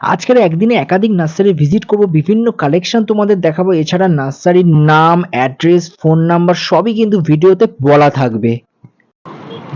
আজকের একদিনে একাধিক নার্সারি ভিজিট করব, বিভিন্ন কালেকশন তোমাদের দেখাবো, এছাড়া নার্সারির নাম অ্যাড্রেস ফোন নাম্বার সবই কিন্তু ভিডিওতে বলা থাকবে।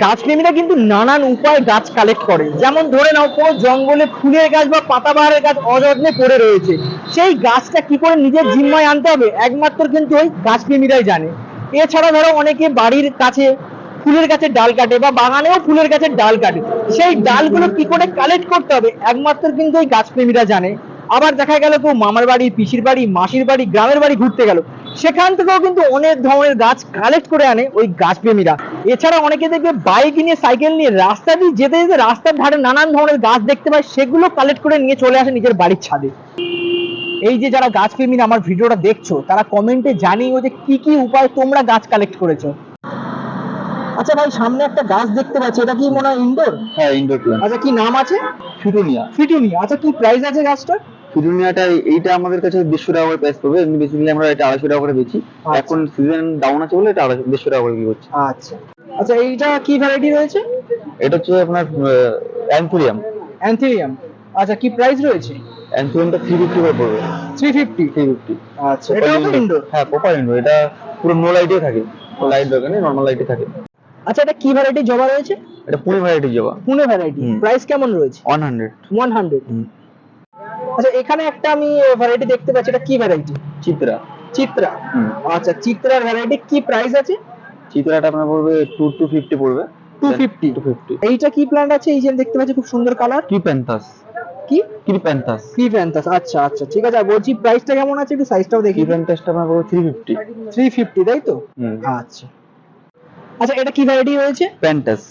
গাছপ্রেমীরা কিন্তু নানান উপায়ে গাছ কালেক্ট করে। যেমন ধরে নাও, কোনো জঙ্গলে ফুলের গাছ বা পাতাবাহারের গাছ অযত্নে পড়ে রয়েছে। সেই গাছটা কি করে নিজের জিম্মায় আনতে হবে? একমাত্র কিন্তু ওই গাছপ্রেমীরাই জানে। এছাড়া ধরো, অনেকে বাড়ির কাছে ফুলের গাছের ডাল কাটে বা বাগানেও ফুলের গাছের ডাল কাটে। সেই ডালগুলো কি করে কালেক্ট করতে হবে? একমাত্র কিন্তু ওই গাছপ্রেমীরা জানে। আবার দেখা গেল কেউ মামার বাড়ি, পিসির বাড়ি, মাসির বাড়ি, গ্রামের বাড়ি ঘুরতে গেল। সেখান থেকেও কিন্তু অনেক ধরনের গাছ কালেক্ট করে আনে ওই গাছপ্রেমীরা। এছাড়া অনেকে দেখবে বাইক নিয়ে সাইকেল নিয়ে, রাস্তা দিয়ে যেতে যেতে রাস্তার ধারে নানান ধরনের গাছ দেখতে পায়, সেগুলো কালেক্ট করে নিয়ে চলে আসে নিজের বাড়ির ছাদে। এই যে যারা গাছপ্রেমীরা আমার ভিডিওটা দেখছ, তারা কমেন্টে জানিও যে কি কি উপায় তোমরা গাছ কালেক্ট করেছ। আচ্ছা ভাই সামনে একটা গাছ দেখতে পাচ্ছি। এটা কি মনে হয় ইনডোর হ্যাঁ ইনডোর প্ল্যান্ট আচ্ছা কি নাম আছে? ফিটুনিয়া। ফিটুনিয়া। আচ্ছা কি প্রাইস আছে গাছটা ফিটুনিয়াটা এইটা আমাদের কাছে দেড়শো টাকা করে প্রাইস পড়বে। এমনি বেসিক্যালি আমরা এটা আড়াইশো টাকা করে বেচি। আচ্ছা। এখন সিজন ডাউন আছে বলে এটা আড়াইশো দেড়শো টাকা করে বিক্রি আচ্ছা। আচ্ছা এইটা কি ভ্যারাইটি রয়েছে? এটা হচ্ছে আপনার অ্যান্থুরিয়াম অ্যান্থেরিয়াম আচ্ছা কি প্রাইস রয়েছে? অ্যান্থুরিয়ামটা থ্রি ফিফটি করে পড়বে। থ্রি ফিফটি থ্রি ফিফটি আচ্ছা এটাও তো ইনডোর হ্যাঁ প্রপার ইনডোর এটা পুরো নো লাইটে থাকে। লাইট দরকার নেই নর্মাল লাইটে থাকে। আচ্ছা এটা কি ভ্যারাইটি জবা রয়েছে? এটা পুনে ভ্যারাইটি জবা। পুনে ভ্যারাইটি প্রাইস কেমন রয়েছে? ওয়ান হান্ড্রেড ওয়ান হান্ড্রেড আচ্ছা এখানে একটা আমি ভ্যারাইটি দেখতে পাচ্ছি এটা কি ভ্যারাইটি চিত্রা। চিত্রা। আচ্ছা চিত্রার ভ্যারাইটি কি প্রাইস আছে? চিত্রাটা আপনার পড়বে টু টু ফিফটি পড়বে। 250 টু ফিফটি এইটা কি প্ল্যান্ট আছে? এই যে দেখতে পাচ্ছি খুব সুন্দর কালার ক্রিপ্যান্থাস কি? ক্রিপ্যান্থাস ক্রিপ্যান্থাস আচ্ছা আচ্ছা ঠিক আছে। আর বলছি প্রাইসটা কেমন আছে? একটু সাইজটাও দেখি। ক্রিপ্যান্থাসটা থ্রি ফিফটি থ্রি ফিফটি তাই তো? আচ্ছা। আচ্ছা এটা কি ভ্যারাইটি রয়েছে? প্যান্টাস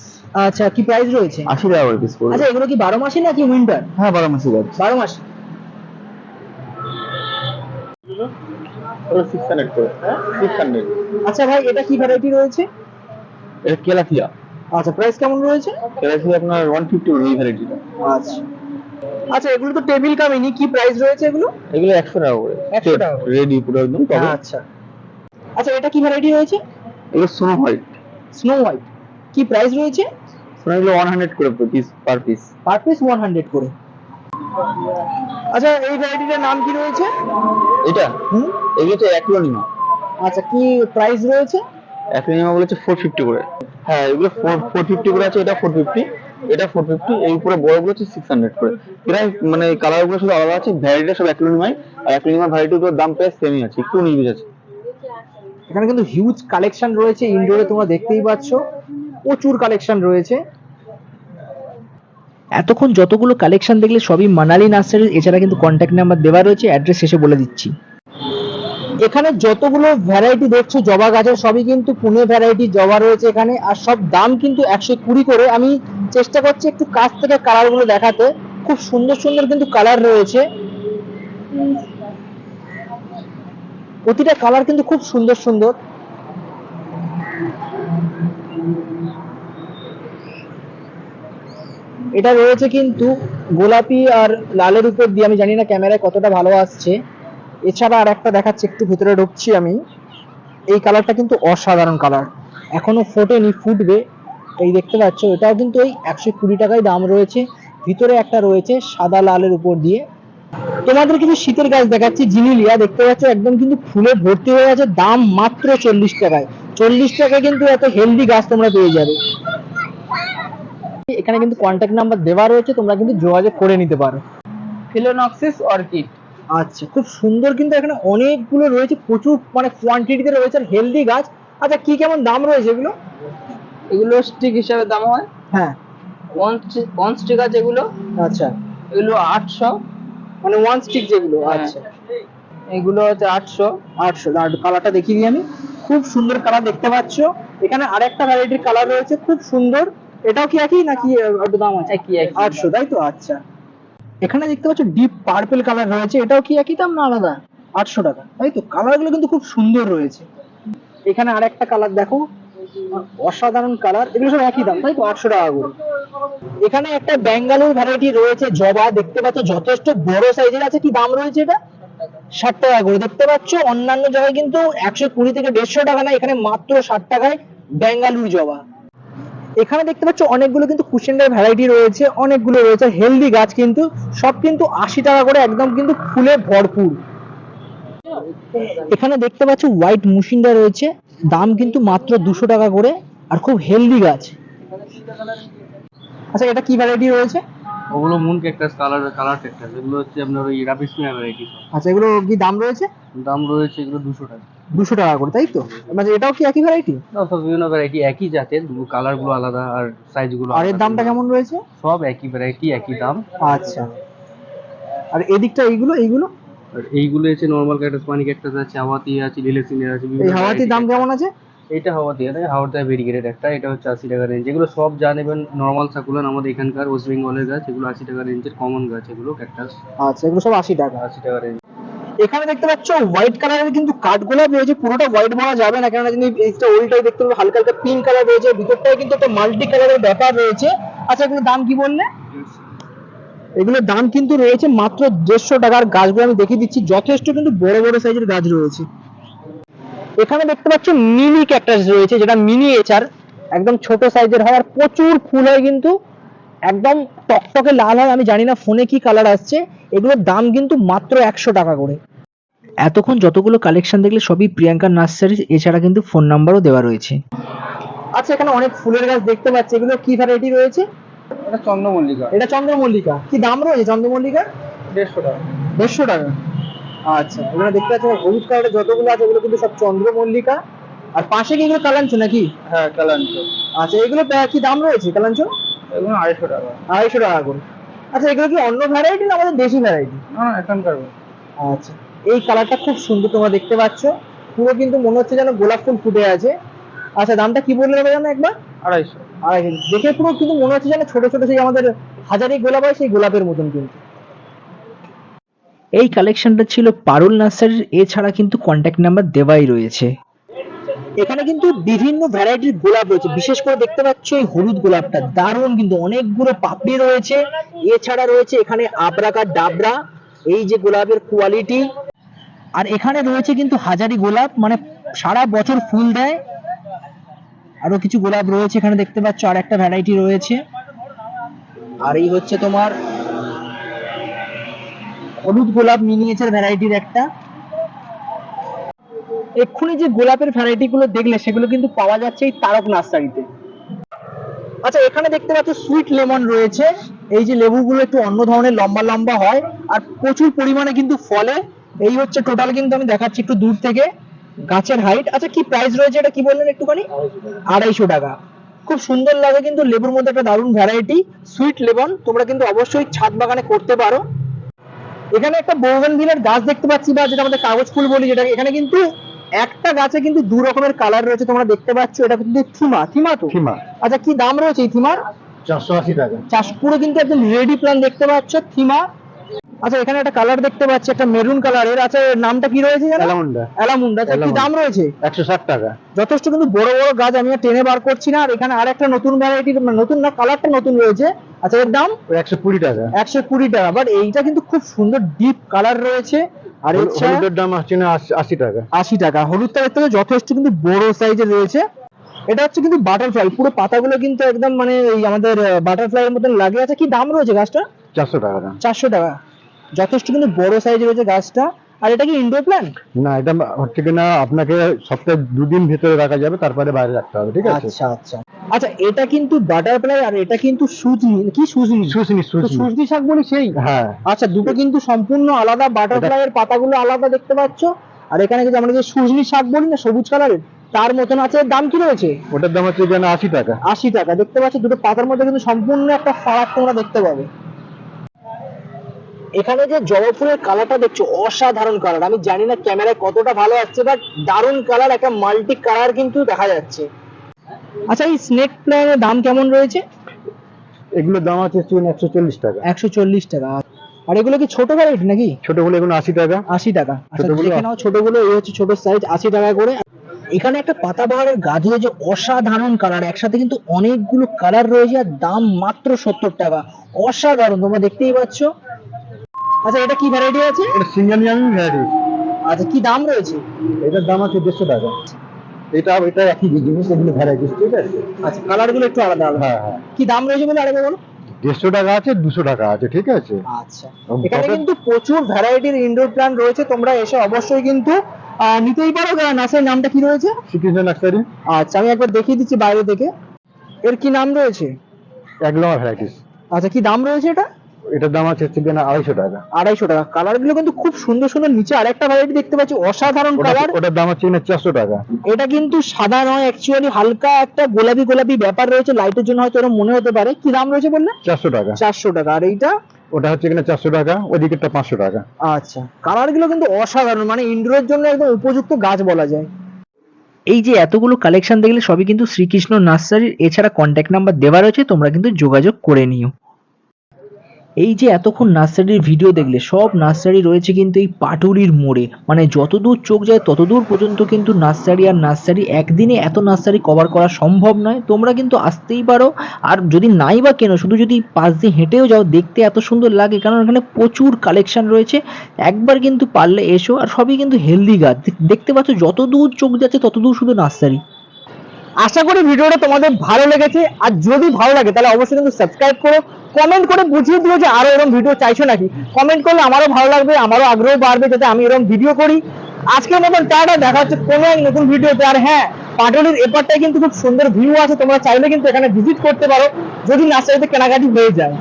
আচ্ছা কি প্রাইস রয়েছে? আশি টাকা করে পিস পড়বে। আচ্ছা এগুলো কি বারো মাসি নাকি উইন্টার হ্যাঁ বারো মাসি গাছ বারো মাস। আচ্ছা ভাই এটা কি ভ্যারাইটি রয়েছে? এটা কেলাথিয়া। আচ্ছা প্রাইস কেমন রয়েছে? কেলাথিয়া আপনার ওয়ান ফিফটি করে এই ভ্যারাইটিটা আচ্ছা। আচ্ছা এগুলো তো টেবিল কামিনি কি প্রাইস রয়েছে এগুলো? এগুলো একশো টাকা করে। 100 টাকা রেডি পুরো একদম আচ্ছা। আচ্ছা এটা কি ভ্যারাইটি রয়েছে? এগুলো সোনো হোয়াইট স্নো হোয়াইট কি প্রাইস রয়েছে? হান্ড্রেড করে piece per piece per piece one hundred করে। আচ্ছা এই ভ্যারাইটিটার নাম কি রয়েছে? এটা? হুম? এগুলো হচ্ছে অ্যাক্লোনিমা আচ্ছা কি প্রাইস রয়েছে? অ্যাক্লোনিমা বলেছে ফোর ফিফটি করে। হ্যাঁ এগুলো ফোর ফোর ফিফটি করে আছে এটা ফোর ফিফটি এটা ফোর ফিফটি এই উপরে বড়গুলো হচ্ছে সিক্স হান্ড্রেড করে। প্রায় মানে কালারগুলো শুধু আলাদা আছে ভ্যারাইটিটা সব অ্যাক্লোনিমাই আর অ্যাক্লোনিমা ভ্যারাইটিগুলোর দাম প্রায় সেমই আছে একটু নির্বিজ আছে। এখানে কিন্তু হিউজ কালেকশন রয়েছে ইনডোরে তোমরা দেখতেই পাচ্ছ। প্রচুর কালেকশন রয়েছে। এতক্ষণ যতগুলো কালেকশন দেখলে সবই মানালি নার্সারি এছাড়া কিন্তু কন্ট্যাক্ট নাম্বার দেওয়া রয়েছে অ্যাড্রেস শেষে বলে দিচ্ছি। এখানে যতগুলো ভ্যারাইটি দেখছ, জবা গাছের, সবই কিন্তু পুনে ভ্যারাইটি জবা রয়েছে এখানে, আর সব দাম কিন্তু একশো কুড়ি করে। আমি চেষ্টা করছি একটু কাছ থেকে কালারগুলো দেখাতে। খুব সুন্দর সুন্দর কিন্তু কালার রয়েছে। প্রতিটা কালার কিন্তু খুব সুন্দর সুন্দর। এটা রয়েছে কিন্তু গোলাপি আর লালের উপর দিয়ে, আমি জানি না ক্যামেরায় কতটা ভালো আসছে। এছাড়া আর একটা দেখাচ্ছে, একটু ভিতরে ঢুকছি আমি। এই কালারটা কিন্তু অসাধারণ কালার এখনও ফোটেনি, ফুটবে। এই দেখতে পাচ্ছ, এটাও কিন্তু ওই একশো কুড়ি টাকায় দাম রয়েছে। ভিতরে একটা রয়েছে সাদা লালের উপর দিয়ে। তোমাদের কিছু শীতের গাছ দেখাচ্ছি জিনিলিয়া দেখতে পাচ্ছ একদম কিন্তু ফুলে ভর্তি হয়ে আছে দাম মাত্র চল্লিশ টাকায়। চল্লিশ টাকায় কিন্তু এত হেলদি গাছ তোমরা পেয়ে যাবে। এখানে কিন্তু কন্ট্যাক্ট নাম্বার দেওয়া রয়েছে তোমরা কিন্তু যোগাযোগ করে নিতে পারো। ফিলোনক্সিস অর্কিড আচ্ছা খুব সুন্দর কিন্তু এখানে অনেকগুলো রয়েছে প্রচুর মানে কোয়ান্টিটিতে রয়েছে আর হেলদি গাছ। আচ্ছা কি কেমন দাম রয়েছে এগুলো? এগুলো স্টিক হিসাবে দাম হয়। হ্যাঁ। ওয়ান ওয়ান স্টিক আছে এগুলো। আচ্ছা। এগুলো আটশো। মানে ওয়ান স্টিক যেগুলো। আচ্ছা এগুলো হচ্ছে আটশো আটশো। আর কালারটা দেখিয়ে দিই আমি। খুব সুন্দর কালার দেখতে পাচ্ছ। এখানে আরেকটা ভ্যারাইটির কালার রয়েছে খুব সুন্দর। এটাও কি একই নাকি একটু দাম আছে? একই একই। আটশো তাই তো? আচ্ছা। এখানে দেখতে পাচ্ছ ডিপ পার্পল কালার রয়েছে। এটাও কি একই দাম না আলাদা? আটশো টাকা। তাই তো? কালারগুলো কিন্তু খুব সুন্দর রয়েছে। এখানে আরেকটা কালার দেখো। অসাধারণ কালার এগুলো সব একই দাম তাই তো? আটশো টাকা করে। এখানে একটা ব্যাঙ্গালোর ভ্যারাইটি রয়েছে জবা, দেখতে পাচ্ছ যথেষ্ট বড় সাইজের আছে। কি দাম রয়েছে এটা? ষাট টাকা করে। দেখতে পাচ্ছ অন্যান্য জায়গায় কিন্তু একশো কুড়ি থেকে দেড়শো টাকা না এখানে মাত্র ষাট টাকায় ব্যাঙ্গালুর জবা। এখানে দেখতে পাচ্ছ অনেকগুলো কিন্তু কুশনের ভ্যারাইটি রয়েছে, অনেকগুলো রয়েছে হেলদি গাছ কিন্তু, সব কিন্তু আশি টাকা করে, একদম কিন্তু ফুলে ভরপুর। এখানে দেখতে পাচ্ছ হোয়াইট মুসিন্ডা রয়েছে, দাম কিন্তু মাত্র দুশো টাকা করে, আর খুব হেলদি গাছ। আচ্ছা এটা কি ভ্যারাইটি রয়েছে? ওগুলো moon cactus colour colour cactus এগুলো হচ্ছে আপনার ওই রাবিসমিয়া ভ্যারাইটি আচ্ছা এগুলো কি দাম রয়েছে? দাম রয়েছে এগুলো দুশো টাকা। দুশো টাকা করে তাই তো? মানে এটাও কি একই ভ্যারাইটি না, সব বিভিন্ন ভ্যারাইটি একই জাতের কালারগুলো আলাদা আর সাইজগুলো আর এর দামটা কেমন রয়েছে? সব একই ভ্যারাইটি একই দাম। আচ্ছা। আর এদিকটা এইগুলো এইগুলো? আর এইগুলো হচ্ছে নর্মাল ক্যাকটাস পানি ক্যাকটাস আছে হাওয়াতি আছে লিলেসিনের আছে এই হাওয়াতির দাম কেমন আছে আছে। এটা হাওয়াতি আছে হাওয়াতে ভেরিগেটেড একটা এটা হচ্ছে আশি টাকা রেঞ্জ এগুলো সব যা নেবেন নর্মাল সাকুলান আমাদের এখানকার ওয়েস্ট বেঙ্গলের গাছ এগুলো আশি টাকা রেঞ্জের কমন গাছ এগুলো ক্যাকটাস আচ্ছা এগুলো সব আশি টাকা। আশি টাকা রেঞ্জ এখানে দেখতে পাচ্ছ হোয়াইট কালারের কিন্তু কাঠগোলাপ রয়েছে পুরোটা হোয়াইট বলা যাবে না কেননা যদি এইটা ওইটাই দেখতে পাবে হালকা হালকা পিঙ্ক কালার রয়েছে ভিতরটায় কিন্তু একটা মাল্টি কালারের ব্যাপার রয়েছে। আচ্ছা এগুলোর দাম কি বললে? এগুলোর দাম কিন্তু রয়েছে মাত্র দেড়শো টাকার গাছগুলো আমি দেখিয়ে দিচ্ছি যথেষ্ট কিন্তু বড় বড় সাইজের গাছ রয়েছে। এখানে দেখতে পাচ্ছ মিনি ক্যাকটাস রয়েছে যেটা মিনি এচার একদম ছোট সাইজের হয় আর প্রচুর ফুল হয় কিন্তু একদম টকটকে লাল হয় আমি জানি না ফোনে কি কালার আসছে এগুলোর দাম কিন্তু মাত্র একশো টাকা করে। এতক্ষণ যতগুলো কালেকশন দেখলে সবই প্রিয়াঙ্কা নার্সারি এছাড়া কিন্তু ফোন নাম্বারও দেওয়া রয়েছে। আচ্ছা এখানে অনেক ফুলের গাছ দেখতে পাচ্ছি এগুলো কি ভ্যারাইটি রয়েছে? এটা চন্দ্রমল্লিকা। এটা চন্দ্রমল্লিকা। কি দাম রয়েছে চন্দ্রমল্লিকা দেড়শো টাকা। দেড়শো টাকা। আচ্ছা এগুলো দেখতে পাচ্ছি হলুদ কালারের যতগুলো আছে ওগুলো কিন্তু সব চন্দ্রমল্লিকা। আর পাশে কি এগুলো কালাঞ্চো নাকি? হ্যাঁ কালাঞ্চ। আচ্ছা এগুলো কি দাম রয়েছে কালাঞ্চো? এগুলো আড়াইশো টাকা। আড়াইশো টাকা করে। আচ্ছা এগুলো কি অন্য ভ্যারাইটি না আমাদের দেশি ভ্যারাইটি না না এখানকার। আচ্ছা এই কালারটা খুব সুন্দর তোমরা দেখতে পাচ্ছ। পুরো কিন্তু মনে হচ্ছে যেন গোলাপ ফুল ফুটে আছে। আচ্ছা দামটা কি বললে হবে জানো একবার? আড়াইশো। আর দেখে পুরো কিন্তু মনে হচ্ছে যেন ছোট ছোট সেই আমাদের হাজারি গোলাপ হয় সেই গোলাপের মতন কিন্তু। এই কালেকশনটা ছিল পারুল নার্সারির এছাড়া কিন্তু কন্ট্যাক্ট নাম্বার দেওয়াই রয়েছে। এখানে কিন্তু বিভিন্ন ভ্যারাইটির গোলাপ রয়েছে। বিশেষ করে দেখতে পাচ্ছ এই হলুদ গোলাপটা। দারুণ কিন্তু অনেকগুলো পাপড়ি রয়েছে। এছাড়া রয়েছে এখানে আবরাকা ডাবরা, এই যে গোলাপের কোয়ালিটি আর এখানে রয়েছে কিন্তু হাজারি গোলাপ মানে সারা বছর ফুল দেয়। আরও কিছু গোলাপ রয়েছে এখানে দেখতে পাচ্ছ আর একটা ভ্যারাইটি রয়েছে। আর এই হচ্ছে তোমার হলুদ গোলাপ মিনিয়েচার ভ্যারাইটির একটা। এক্ষুনি যে গোলাপের ভ্যারাইটি গুলো দেখলে, সেগুলো কিন্তু পাওয়া যাচ্ছে এই তারক নার্সারিতে। আচ্ছা এখানে দেখতে পাচ্ছ সুইট লেমন রয়েছে। এই যে লেবুগুলো একটু অন্য ধরনের লম্বা লম্বা হয়, আর প্রচুর পরিমাণে কিন্তু ফলে। এই হচ্ছে টোটাল কিন্তু আমি দেখাচ্ছি একটু দূর থেকে, গাছের হাইট আচ্ছা কি প্রাইস রয়েছে এটা কি বললেন একটুখানি? আড়াইশো টাকা। খুব সুন্দর লাগে কিন্তু লেবুর মধ্যে একটা দারুণ ভ্যারাইটি সুইট লেমন তোমরা কিন্তু অবশ্যই ছাদ বাগানে করতে পারো। এখানে একটা বোগেনভিলের গাছ দেখতে পাচ্ছি বা যেটা আমাদের কাগজ ফুল বলি যেটা এখানে কিন্তু একটা গাছে কিন্তু দু রকমের কালার রয়েছে তোমরা দেখতে পাচ্ছ এটা কিন্তু থিমা থিমা তো? থিমা। আচ্ছা কি দাম রয়েছে এই থিমার? চারশো আশি টাকা। চাষ পুরো কিন্তু একদম রেডি প্ল্যান দেখতে পাচ্ছ থিমা আচ্ছা এখানে একটা কালার দেখতে পাচ্ছি একটা মেরুন কালারের আচ্ছা এর নামটা কি রয়েছে জানো অ্যালামন্ডা। অ্যালামুন্ডা। আচ্ছা কি দাম রয়েছে? একশো ষাট টাকা। যথেষ্ট কিন্তু বড় বড় গাছ আমি টেনে বার করছি না। আর এখানে আর একটা নতুন ভ্যারাইটির নতুন না কালারটা নতুন রয়েছে। আচ্ছা এর দাম? ওই একশো কুড়ি টাকা। একশো কুড়ি টাকা। বাট এইটা কিন্তু খুব সুন্দর ডিপ কালার রয়েছে। আর হলুদের দাম আসছে না আশি- আশি টাকা। আশি টাকা। হলুদটা থেকে যথেষ্ট কিন্তু বড় সাইজের রয়েছে। এটা হচ্ছে কিন্তু বাটারফ্লাই পুরো পাতাগুলো কিন্তু একদম মানে এই আমাদের বাটারফ্লাই এর মতন লাগে। আছে কি দাম রয়েছে গাছটা চারশো টাকা দাম। চারশো টাকা। যথেষ্ট কিন্তু বড় সাইজের রয়েছে গাছটা। আর এটা কি ইনডোর প্ল্যান্ট না এটা হচ্ছে কিনা আপনাকে সপ্তাহে দুদিন ভেতরে রাখা যাবে তারপরে বাইরে রাখতে হবে ঠিক আছে? আচ্ছা আচ্ছা। আচ্ছা এটা কিন্তু বাটারফ্লাই আর এটা কিন্তু সুজনি কি সুজনি সুসনি তো সুসনি সুজনি শাক বলি সেই? হ্যাঁ। আচ্ছা দুটো কিন্তু সম্পূর্ণ আলাদা বাটারফ্লাই এর পাতাগুলো আলাদা দেখতে পাচ্ছ। আর এখানে কিন্তু আমরা যে সুজনি শাক বলি না সবুজ কালারের তার মতন আছে দাম কি রয়েছে? ওটার দাম হচ্ছে আশি টাকা। আশি টাকা। দেখতে পাচ্ছ দুটো পাতার মধ্যে কিন্তু সম্পূর্ণ একটা ফারাক তোমরা দেখতে পাবে। এখানে যে জবা ফুলের কালারটা দেখছ অসাধারণ কালার আমি জানি না ক্যামেরায় কতটা ভালো আসছে বাট দারুণ কালার একটা মাল্টি কালার কিন্তু দেখা যাচ্ছে। আচ্ছা এই স্নেক প্ল্যানের দাম কেমন রয়েছে? এগুলোর দাম আছে একশো চল্লিশ টাকা। একশো চল্লিশ টাকা। আর এগুলো কি ছোট ভ্যারাইটি নাকি? ছোটগুলো এগুলো আশি টাকা। আশি টাকা। আচ্ছা ছোটগুলো? দেখে নাও ছোটগুলো এই হচ্ছে ছোট সাইজ আশি টাকা করে। এখানে একটা পাতাবাহারের গাছ রয়েছে অসাধারণ কালার একসাথে কিন্তু অনেকগুলো কালার রয়েছে আর দাম মাত্র সত্তর টাকা। অসাধারণ তোমরা দেখতেই পাচ্ছ। আচ্ছা এটা কি ভ্যারাইটি আছে? এটা সিঙ্গেল ইয়ামিং ভ্যারাইটি আচ্ছা কি দাম রয়েছে? এটার দাম আছে দেড়শো টাকা। এটা এটা একই জিনিস এগুলো ভ্যারাইটিস ঠিক আছে? আচ্ছা কালারগুলো একটু আলাদা আলাদা। হ্যাঁ হ্যাঁ। কি দাম রয়েছে বলে আরেকবার বলো? দেড়শো টাকা আছে দুশো টাকা আছে ঠিক আছে? আচ্ছা। এখানে কিন্তু প্রচুর ভ্যারাইটির ইনডোর প্ল্যান্ট রয়েছে তোমরা এসে অবশ্যই কিন্তু নিতেই পারো নার্সারির নামটা কি রয়েছে? শ্রীকৃষ্ণ নার্সারি আচ্ছা আমি একবার দেখিয়ে দিচ্ছি বাইরে থেকে। এর কি নাম রয়েছে? এক একলমা ভ্যারাইটিস আচ্ছা কি দাম রয়েছে এটা? এটার দাম আছে হচ্ছে কিনা আড়াইশো টাকা। আড়াইশো টাকা। কালারগুলো কিন্তু খুব সুন্দর সুন্দর নিচে আরেকটা ভ্যারাইটি দেখতে পাচ্ছি অসাধারণ কালার ওটার দাম হচ্ছে কিনা চারশো টাকা। এটা কিন্তু সাদা নয় অ্যাকচুয়ালি হালকা একটা গোলাপি গোলাপি ব্যাপার রয়েছে লাইটের জন্য হয়তো এরকম মনে হতে পারে। কি দাম রয়েছে বললে? চারশো টাকা। চারশো টাকা। আর এইটা? ওটা হচ্ছে কিনা চারশো টাকা ওদিকেরটা পাঁচশো টাকা। আচ্ছা। কালারগুলো কিন্তু অসাধারণ মানে ইনডোরের জন্য একদম উপযুক্ত গাছ বলা যায়। এই যে এতগুলো কালেকশন দেখলে সবই কিন্তু শ্রীকৃষ্ণ নার্সারির এছাড়া কন্ট্যাক্ট নাম্বার দেওয়া রয়েছে তোমরা কিন্তু যোগাযোগ করে নিও। এই যে এতক্ষণ নার্সারির ভিডিও দেখলে, সব নার্সারি রয়েছে কিন্তু এই পাটুরির মোড়ে। মানে যতদূর চোখ যায়, ততদূর পর্যন্ত কিন্তু নার্সারি আর নার্সারি একদিনে এত নার্সারি কভার করা সম্ভব নয়। তোমরা কিন্তু আসতেই পারো। আর যদি নাই বা কেন, শুধু যদি পাশ দিয়ে হেঁটেও যাও, দেখতে এত সুন্দর লাগে, কারণ এখানে প্রচুর কালেকশন রয়েছে। একবার কিন্তু পারলে এসো, আর সবই কিন্তু হেলদি গাছ। দেখতে পাচ্ছ, যতদূর চোখ যাচ্ছে, ততদূর শুধু নার্সারি। আশা করি ভিডিওটা তোমাদের ভালো লেগেছে। আর যদি ভালো লাগে, তাহলে অবশ্যই কিন্তু সাবস্ক্রাইব করো। কমেন্ট করে বুঝিয়ে দিও যে আরও এরকম ভিডিও চাইছো নাকি। কমেন্ট করলে আমারও ভালো লাগবে, আমারও আগ্রহ বাড়বে যাতে আমি এরকম ভিডিও করি। আজকের মতন টাটা, দেখা হচ্ছে কোনো এক নতুন ভিডিওতে আর হ্যাঁ পাটলির এপারটায় কিন্তু খুব সুন্দর ভিউ আছে, তোমরা চাইলে কিন্তু এখানে ভিজিট করতে পারো। যদি নার্সারিতে কেনাকাটি হয়ে যায়।